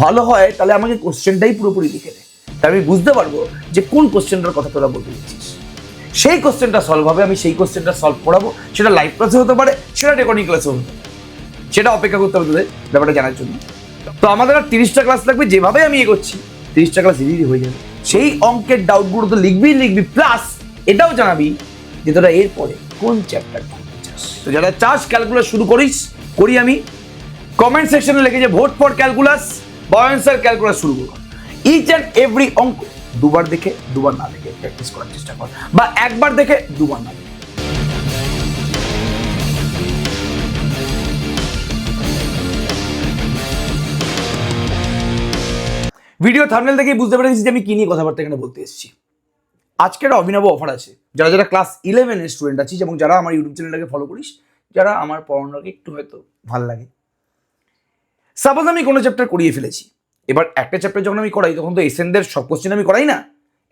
ভালো হয়, তাহলে আমাকে কোশ্চেনটাই পুরোপুরি লিখে দে। তা আমি বুঝতে পারব যে কোন কোশ্চেনটার কথা তোরা বলতে দিচ্ছিস সেই কোশ্চেনটা সলভ হবে, আমি সেই কোশ্চেনটা সলভ করাবো। সেটা লাইভ ক্লাসে হতে পারে, সেটা রেকর্ডিং ক্লাসে হতে পারে। সেটা অপেক্ষা করতে হবে তোদের ব্যাপারটা জানার জন্য। তো আমাদের আর তিরিশটা ক্লাস লাগবে যেভাবে আমি এগোচ্ছি, তিরিশটা ক্লাস ইজিলি হয়ে যাবে। সেই অঙ্কের ডাউটগুলো তো লিখবি লিখবি প্লাস এটাও জানাবি যে তোরা এরপরে কোন চ্যাপ্টার তো যারা চাস ক্যালকুলাস শুরু করিস, করি আমি। কমেন্ট সেকশনে লিখে যে ভোট ফর ক্যালকুলাস বা অ্যান্সার ক্যালকুলাস শুরু করো। ইচ অ্যান্ড এভরি অঙ্ক দুবার দেখে, দুবার না দেখে প্র্যাকটিস করার চেষ্টা কর। বা একবার দেখে, দুবার না দেখে। ভিডিও থামনেল দেখেই বুঝতে পেরেছি যে আমি কি নিয়ে কথাবার্তা এখানে বলতে এসেছি। আজকের একটা অভিনব অফার আছে। যারা যারা ক্লাস ইলেভেনের স্টুডেন্ট আছিস এবং যারা আমার ইউটিউব চ্যানেলটাকে ফলো করিস, যারা আমার পড়ানোটাকে একটু হয়তো ভালো লাগে। সাপোজ আমি কোনো চ্যাপ্টার করিয়ে ফেলেছি। এবার একটা চ্যাপ্টার যখন আমি করাই, তখন তো এসেনদের সব কোশ্চেন আমি করাই না।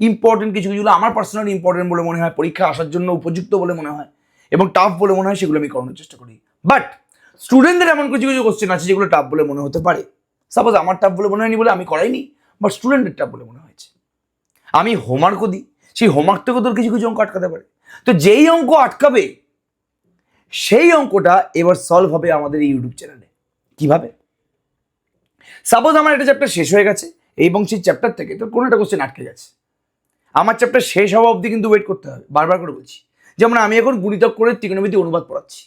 ইম্পর্টেন্ট কিছু কিছুগুলো আমার পার্সোনালি ইম্পর্টেন্ট বলে মনে হয়, পরীক্ষা আসার জন্য উপযুক্ত বলে মনে হয় এবং টাফ বলে মনে হয়, সেগুলো আমি করানোর চেষ্টা করি। বাট স্টুডেন্টদের এমন কিছু কিছু কোশ্চেন আছে যেগুলো টাফ বলে মনে হতে পারে। সাপোজ আমার টাফ বলে মনে হয়নি বলে আমি করাইনি বাট স্টুডেন্টের টাফ বলে মনে হয়েছে। আমি হোমওয়ার্কও দিই, সেই হোমওয়ার্ক থেকেও তোর কিছু কিছু অঙ্ক আটকাতে পারে। তো যেই অঙ্ক আটকাবে, সেই অঙ্কটা এবার সলভ হবে আমাদের এই ইউটিউব চ্যানেলে কীভাবে? সাপোজ আমার একটা চ্যাপ্টার শেষ হয়ে গেছে, এবং সেই চ্যাপ্টার থেকে তোর কোনো একটা কোশ্চেন আটকে গেছে। আমার চ্যাপ্টার শেষ হওয়া অবধি কিন্তু ওয়েট করতে হবে, বারবার করে বলছি। যেমন আমি এখন গুণিতক করে ত্রিকোণমিতি অনুবাদ পড়াচ্ছি।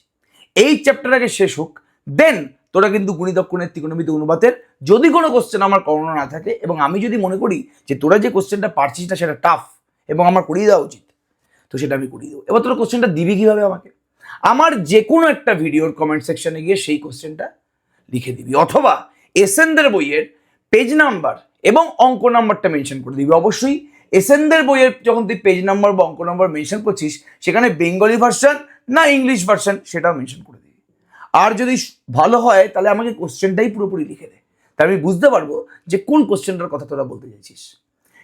এই চ্যাপ্টার আগে শেষ হোক দেন তোরা কিন্তু গুণিতক কোণের ত্রিকোণমিতি অনুবাদের যদি কোনো কোশ্চেন আমার করানো না থাকে, এবং আমি যদি মনে করি যে তোরা যে কোশ্চেনটা পারছিস না, সেটা টাফ এবং আমার করিয়ে দেওয়া উচিত, তো সেটা আমি করিয়ে দেবো। এবার তোরা কোশ্চেনটা দিবি কীভাবে আমাকে? আমার যে কোনো একটা ভিডিওর কমেন্ট সেকশনে গিয়ে সেই কোশ্চেনটা লিখে দিবি, অথবা এসেনদের বইয়ের পেজ নাম্বার এবং অঙ্ক নাম্বারটা মেনশন করে দিবি। অবশ্যই এসেনদের বইয়ের যখন তুই পেজ নাম্বার বা অঙ্ক নাম্বার মেনশন করছিস, সেখানে বেঙ্গলি ভার্সন না ইংলিশ ভার্সন সেটাও মেনশন করে দিবি। আর যদি ভালো হয়, তাহলে আমাকে কোশ্চেনটাই পুরোপুরি লিখে দে। তাহলে আমি বুঝতে পারব যে কোন কোশ্চেনটার কথা তোরা বলতে চাইছিস।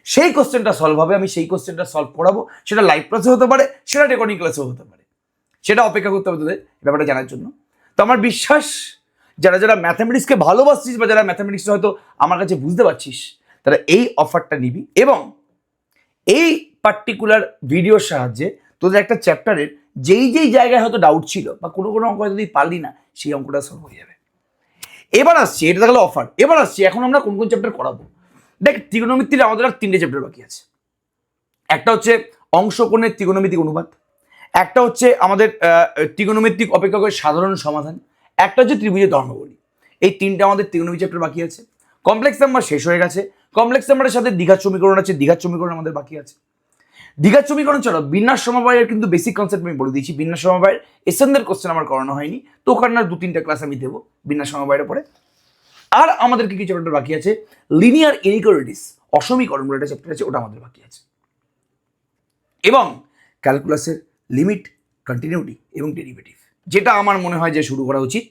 সেই কোশ্চেনটা সলভ হবে, আমি সেই কোশ্চেনটা সলভ করাবো। সেটা লাইভ ক্লাসে হতে পারে, সেটা রেকর্ডিং ক্লাসেও হতে পারে। সেটা অপেক্ষা করতে হবে তোদের ব্যাপারটা জানার জন্য। তো আমার বিশ্বাস যারা যারা ম্যাথামেটিক্সকে ভালোবাসছিস বা যারা ম্যাথামেটিক্স হয়তো আমার কাছে বুঝতে পারছিস তারা এই অফারটা নিবি এবং এই পার্টিকুলার ভিডিওর সাহায্যে তোদের একটা চ্যাপ্টারের যেই যেই জায়গায় হয়তো ডাউট ছিল বা কোনো কোনো অঙ্ক তুই পারলি না সেই অঙ্কটা সলভ হয়ে যাবে। এবার আসছি এটা থাকলে অফার এবার আসছি এখন আমরা কোন কোন চ্যাপ্টার করাবো? দেখ ত্রিকোণমিতির আমাদের আর তিনটে চ্যাপ্টার বাকি আছে। একটা হচ্ছে অংশকোণের ত্রিকোণমিতিক অনুপাত একটা হচ্ছে আমাদের আহ, ত্রিকোণমিতিক অপেক্ষা করে সাধারণ সমাধান একটা হচ্ছে ত্রিভুজের ধর্মবলী। এই তিনটে আমাদের ত্রিকোণমিতি চ্যাপ্টার বাকি আছে। কমপ্লেক্স নাম্বার শেষ হয়ে গেছে। কমপ্লেক্স নাম্বারের সাথে দীঘার সমীকরণ আছে, দীঘার সমীকরণ আমাদের বাকি আছে। দীঘার সমীকরণ ছাড়াও বিন্যাস সমবায়ের কিন্তু বেসিক কনসেপ্ট আমি বলে দিয়েছি। বিন্যাস সমবায়ের এসেনদের কোশ্চেন আমার করানো হয়নি। তো ওখানে দু তিনটা ক্লাস আমি দেবো বিন্যাস সমবায়ের পরে আর আমাদের কি কি চ্যাপ্টার বাকি আছে। লিনিয়ার ইনিকোয়ালিটিস অসমীকরণ বলে একটা চ্যাপ্টার আছে, ওটা আমাদের বাকি আছে। এবং ক্যালকুলাসের লিমিট কন্টিনিউটি এবং ডেরিভেটিভ যেটা আমার মনে হয় যে শুরু করা উচিত,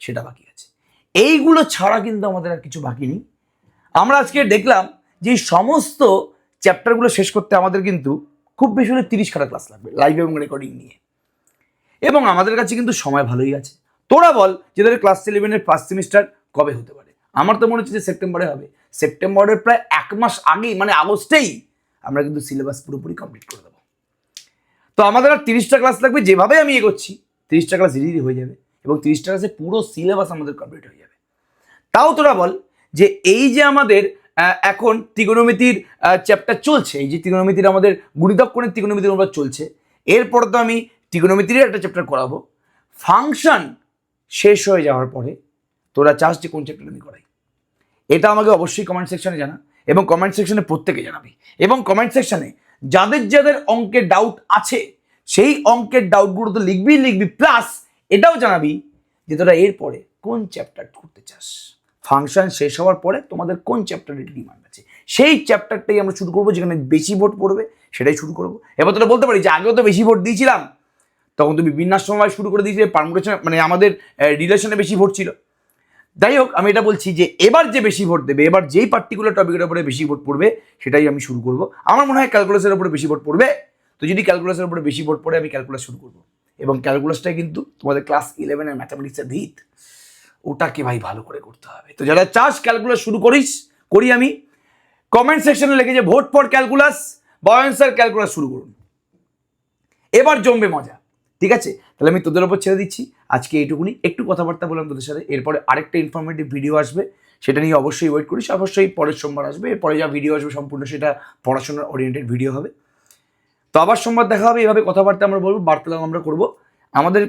সেটা বাকি আছে। এইগুলো ছাড়া কিন্তু আমাদের আর কিছু বাকি নেই। আমরা আজকে দেখলাম যে সমস্ত চ্যাপ্টারগুলো শেষ করতে আমাদের কিন্তু খুব বেশি হলে তিরিশ খাটা ক্লাস লাগবে লাইভ এবং রেকর্ডিং নিয়ে। এবং আমাদের কাছে কিন্তু সময় ভালোই আছে। তোরা বল যে তোদের ক্লাস ইলেভেনের ফার্স্ট সেমিস্টার কবে হতে পারে? আমার তো মনে হচ্ছে যে সেপ্টেম্বরে হবে। সেপ্টেম্বরের প্রায় এক মাস আগেই মানে আগস্টেই আমরা কিন্তু সিলেবাস পুরোপুরি কমপ্লিট করে দেবো। তো আমাদের আর তিরিশটা ক্লাস লাগবে যেভাবে আমি এগোচ্ছি তিরিশটা ক্লাস ইজিলি হয়ে যাবে এবং তিরিশ টাকা ক্লাসে পুরো সিলেবাস আমাদের কমপ্লিট হয়ে যাবে। তাও তোরা বল যে এই যে আমাদের এখন ত্রিকোণমিতির চ্যাপ্টার চলছে, এই যে ত্রিকোণমিতির আমাদের গুণিতক কোণের ত্রিকোণমিতির অনুবাদ চলছে, এরপরে তো আমি ত্রিকোণমিতির একটা চ্যাপ্টার করাবো। ফাংশন শেষ হয়ে যাওয়ার পরে তোরা চাস যে কোন চ্যাপ্টার আমি করাই। এটা আমাকে অবশ্যই কমেন্ট সেকশনে জানা এবং কমেন্ট সেকশনে প্রত্যেকে জানাবি। এবং কমেন্ট সেকশনে যাদের যাদের অঙ্কের ডাউট আছে সেই অঙ্কের ডাউটগুলো তো লিখবি লিখবি প্লাস এটাও জানাবি যে তোরা এরপরে কোন চ্যাপ্টার করতে চাস। ফাংশন শেষ হওয়ার পরে তোমাদের কোন চ্যাপ্টারের ডিমান্ড আছে? সেই চ্যাপ্টারটাই আমরা শুরু করব, যেখানে বেশি ভোট পড়বে, সেটাই শুরু করব। এবার তোরা বলতে পারি যে আগেও তো বেশি ভোট দিয়েছিলাম। তখন তুমি বিন্যাস সময় শুরু করে দিয়েছিলে পারমুটেশন মানে আমাদের রিলেশনে বেশি ভোট ছিল। যাই হোক, আমি এটা বলছি যে এবার যে বেশি ভোট দেবে, এবার যেই পার্টিকুলার টপিকের উপরে বেশি ভোট পড়বে, সেটাই আমি শুরু করব। আমার মনে হয় ক্যালকুলাসের উপরে বেশি ভোট পড়বে। তো যদি ক্যালকুলাসের উপরে বেশি ভোট পড়ে, আমি ক্যালকুলাস শুরু করব। এবং ক্যালকুলাসটাই কিন্তু তোমাদের ক্লাস ইলেভেনের ম্যাথামেটিক্সের ভিত ওটাকে ভাই ভালো করে করতে হবে। তো যারা চাষ ক্যালকুলাস শুরু করিস, করি আমি। কমেন্ট সেকশনে লিখে যে ভোট ফর ক্যালকুলাস বা অ্যান্সার ক্যালকুলাস শুরু করুন। এবার জমবে মজা, ঠিক আছে? তাহলে আমি তোদের ওপর ছেড়ে দিচ্ছি। আজকে এইটুকুনি। একটু কথাবার্তা বললাম তোদের সাথে। এরপরে আরেকটা ইনফরমেটিভ ভিডিও আসবে। সেটা নিয়ে অবশ্যই ওয়েট করিস। অবশ্যই পরের সোমবার আসবে। এরপরে যা ভিডিও আসবে সম্পূর্ণ সেটা পড়াশোনার ওরিয়েন্টেড ভিডিও হবে। তো আবার সোমবার দেখা হবে, এভাবে কথাবার্তা আমরা বলব, বার্তালাপ আমরা করব। আমাদের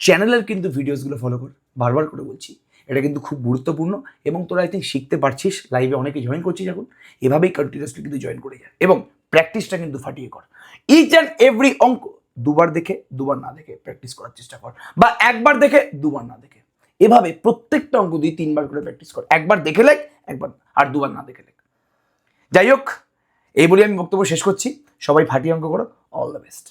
চ্যানেলের কিন্তু ভিডিওসগুলো ফলো কর, বারবার করে বলছি। এটা কিন্তু খুব গুরুত্বপূর্ণ এবং তোরা আই থিঙ্ক শিখতে পারছিস লাইভে অনেকে জয়েন করছিস এখন। এভাবেই কন্টিনিউসলি কিন্তু জয়েন করে যা। এবং প্র্যাকটিসটা কিন্তু ফাটিয়ে কর। ইচ অ্যান্ড এভরি অঙ্ক দুবার দেখে, দুবার না দেখে প্র্যাকটিস করার চেষ্টা কর। বা একবার দেখে, দুবার না দেখে। এভাবে প্রত্যেকটা অঙ্ক দুই, তিনবার করে প্র্যাকটিস কর। একবার দেখে লেখ, একবার আর দুবার না দেখে লেখ। যাই হোক এই বলে আমি বক্তব্য শেষ করছি। সবাই ফাটিয়ে অঙ্ক করো। All the best